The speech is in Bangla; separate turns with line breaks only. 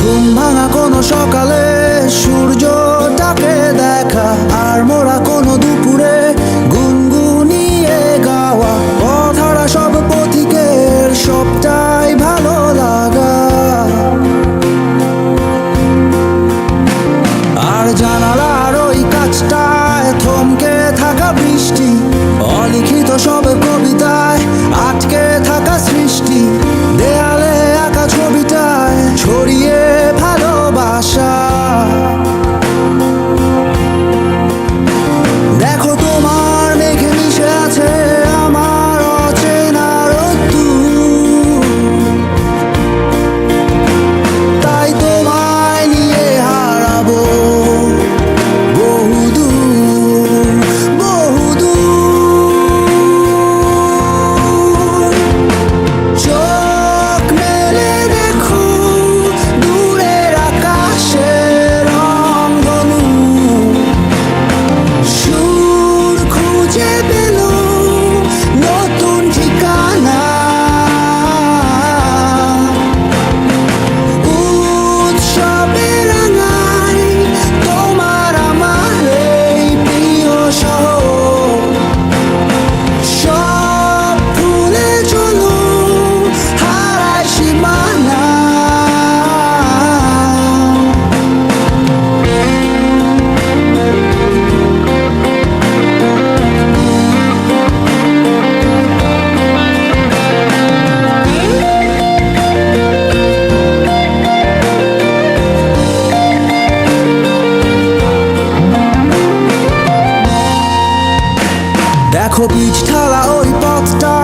ঘুম ভাঙা কোনো সকালে সূর্যটাকে দেখো পিচ ঠালা ওই পথটা।